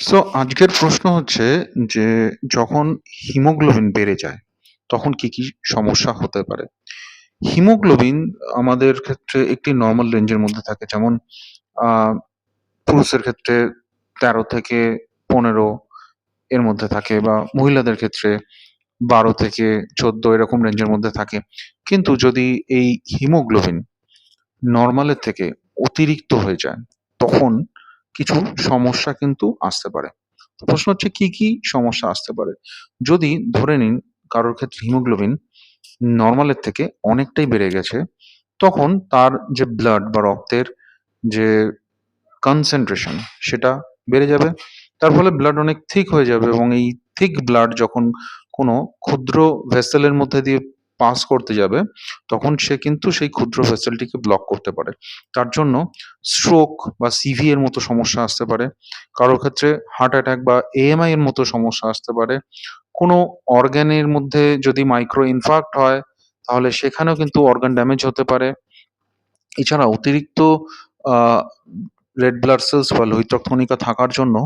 So আজকের প্রশ্ন হচ্ছে যে, যখন হিমোগ্লোবিন বেড়ে যায়, তখন কি কি সমস্যা হতে পারে? হিমোগ্লোবিন আমাদের ক্ষেত্রে একটি নর্মাল রেঞ্জের মধ্যে থাকে, যেমন পুরুষের ক্ষেত্রে তেরো থেকে পনেরো এর মধ্যে থাকে বা মহিলাদের ক্ষেত্রে বারো থেকে চোদ্দ এরকম রেঞ্জের মধ্যে থাকে। কিন্তু যদি এই হিমোগ্লোবিন নর্মালের থেকে অতিরিক্ত হয়ে যায়, তখন কিছু সমস্যা কিন্তু আসতে পারে। প্রশ্ন হচ্ছে, কি কি সমস্যা আসতে পারে? যদি ধরে নিন কারোর ক্ষেত্রে হিমোগ্লোবিন নর্মালের থেকে অনেকটাই বেড়ে গেছে, তখন তার যে ব্লাড বা রক্তের যে কনসেন্ট্রেশন সেটা বেড়ে যাবে। তার ফলে ব্লাড অনেক থিক হয়ে যাবে এবং এই থিক ব্লাড যখন কোনো ক্ষুদ্র ভেসেলের মধ্যে দিয়ে পাস করতে যাবে, তখন সে কিন্তু সেই ক্ষুদ্র ভেসেলটিকে ব্লক করতে পারে। তার জন্য স্ট্রোক বা সিভি এর মতো সমস্যা আসতে পারে। কারোর ক্ষেত্রে হার্ট অ্যাটাক বা এএমআই এর মতো সমস্যা আসতে পারে। কোনো অর্গ্যানের মধ্যে যদি মাইক্রো ইনফার্ক্ট হয়, তাহলে সেখানেও কিন্তু অর্গান ড্যামেজ হতে পারে। এছাড়া অতিরিক্ত রেড ব্লাড সেলস বা লোহিত থাকার জন্য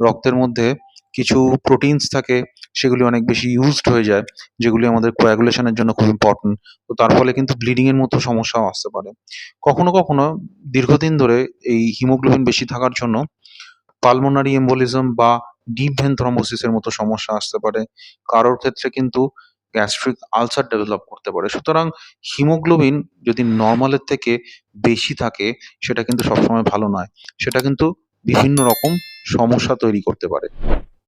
রক্তের মধ্যে কিছু প্রোটিনস থাকে। সেগুলি অনেক বেশি ইউজড হয়ে যায়, যেগুলি আমাদের কোয়াগুলেশনের জন্য খুব ইম্পর্টেন্ট তো তার ফলে কিন্তু ব্লিডিং এর মতো সমস্যাও আসতে পারে। কখনো কখনো দীর্ঘদিন ধরে এই হিমোগ্লোবিন বেশি থাকার জন্য পালমোনারি এম্বোলিজম বা ডিপ ভেন থ্রম্বোসিসের মতো সমস্যা আসতে পারে। কারোর ক্ষেত্রে কিন্তু গ্যাস্ট্রিক আলসার ডেভেলপ করতে পারে। সুতরাং হিমোগ্লোবিন যদি নর্মালের থেকে বেশি থাকে, সেটা কিন্তু সবসময় ভালো নয়। সেটা কিন্তু বিভিন্ন রকম সমস্যা তৈরি করতে পারে।